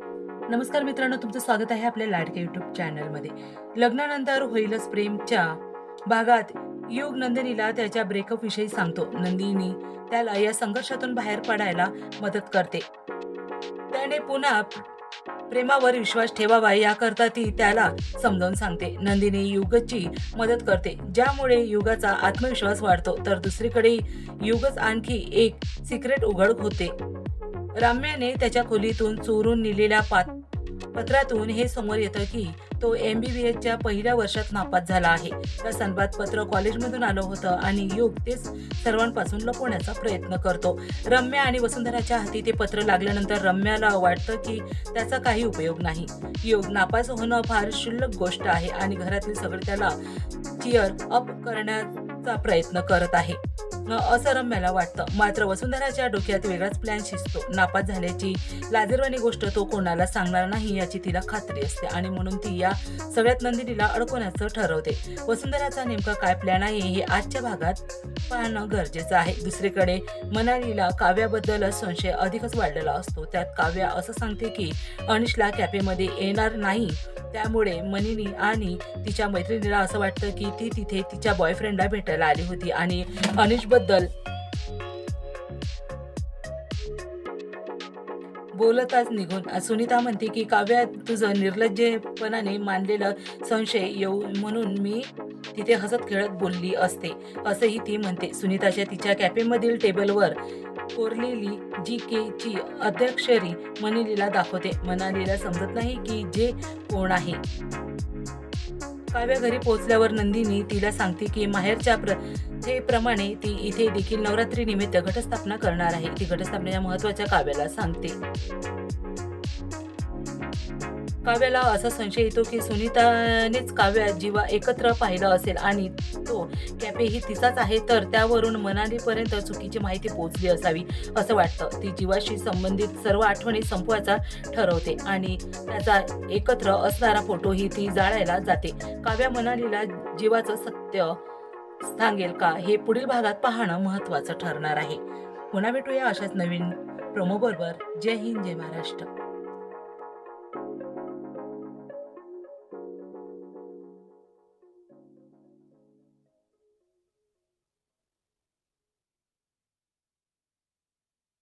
नमस्कार मित्रांनो तुमचं स्वागत आहे आपल्या लाडक्या युट्यूब चॅनलमध्ये लग्नानंतर होईलच प्रेमच्या भागात. युग नंदिनीला त्याच्या ब्रेकअप विषयी सांगतो. नंदिनी त्याला या संघर्षातून बाहेर पडायला मदत करते. त्याने पुन्हा प्रेमावर विश्वास ठेवावा याकरता ती त्याला समजावून सांगते. नंदिनी युगची मदत करते. ज्यामुळे युगाचा आत्मविश्वास वाढतो तर दुसरीकडे युगच आणखी एक सिक्रेट उघड होते. रम्याने त्याच्या खोलीतून चोरून नेलेल्या पात पत्रातून हे समोर येतं की तो एम बी बी एसच्या पहिल्या वर्षात नापास झाला आहे. तर संवादपत्र कॉलेजमधून आलं होतं आणि योग तेच सर्वांपासून लपवण्याचा प्रयत्न करतो. रम्या आणि वसुंधराच्या हाती ते पत्र लागल्यानंतर रम्याला वाटतं की त्याचा काही उपयोग नाही. योग नापास होणं फार क्षुल्लक गोष्ट आहे आणि घरातील सगळे त्याला चिअर अप करण्याचा प्रयत्न करत आहे. असं रम्याला वाटतं. मात्र वसुंधराच्या डोक्यात वेगळाच प्लॅन शिजतो. नापास झाल्याची लाजरवाणी गोष्ट तो कोणाला सांगणार नाही याची तिला खात्री असते आणि म्हणून ती या सगळ्यात नंदिनीला अडकवण्याचं ठरवते. वसुंधराचा नेमका काय प्लॅन आहे हे आजच्या भागात पाहणं गरजेचं आहे. दुसरीकडे मनालीला काव्याबद्दलच संशय अधिकच वाढलेला असतो. त्यात काव्या असं सांगते की अनिशला कॅफेमध्ये येणार नाही. त्यामुळे मनीनी आणि तिच्या मैत्रिणीला असं वाटतं की ती तिथे तिच्या बॉयफ्रेंडला भेटायला आली होती आणि अनिशबद्दल बोलताच निघून सुनीता म्हणते की काव्या तुझं निर्लज्जपणाने मानलेलं संशय येऊ म्हणून मी तिथे हसत खेळत बोलली असते असंही ती म्हणते. सुनीताच्या तिच्या कॅफेमधील टेबलवर कोरलेली जी के ची अध्यक्षरी मनालीला दाखवते. मनालीला समजत नाही की जे कोण आहे. काव्या घरी पोहोचल्यावर नंदिनी तिला सांगते की माहेरच्या प्रथेप्रमाणे ती इथे देखील नवरात्री निमित्त घटस्थापना करणार आहे. ती घटस्थापनेच्या महत्त्वाच्या काव्याला सांगते. काव्याला असा संशय येतो की सुनीतानेच काव्या जीवा एकत्र पाहिलं असेल आणि तो कॅफे ही तिचाच आहे तर त्यावरून मनालीपर्यंत चुकीची माहिती पोहोचली असावी असं वाटतं. ती जीवाशी संबंधित सर्व आठवणी संपवायचा ठरवते आणि त्याचा एकत्र असणारा फोटोही ती जाळायला जाते. काव्या मनालीला जीवाचं सत्य सांगेल का हे पुढील भागात पाहणं महत्त्वाचं ठरणार आहे. पुन्हा भेटूया अशाच नवीन प्रोमो बरोबर जय हिंद जय महाराष्ट्र.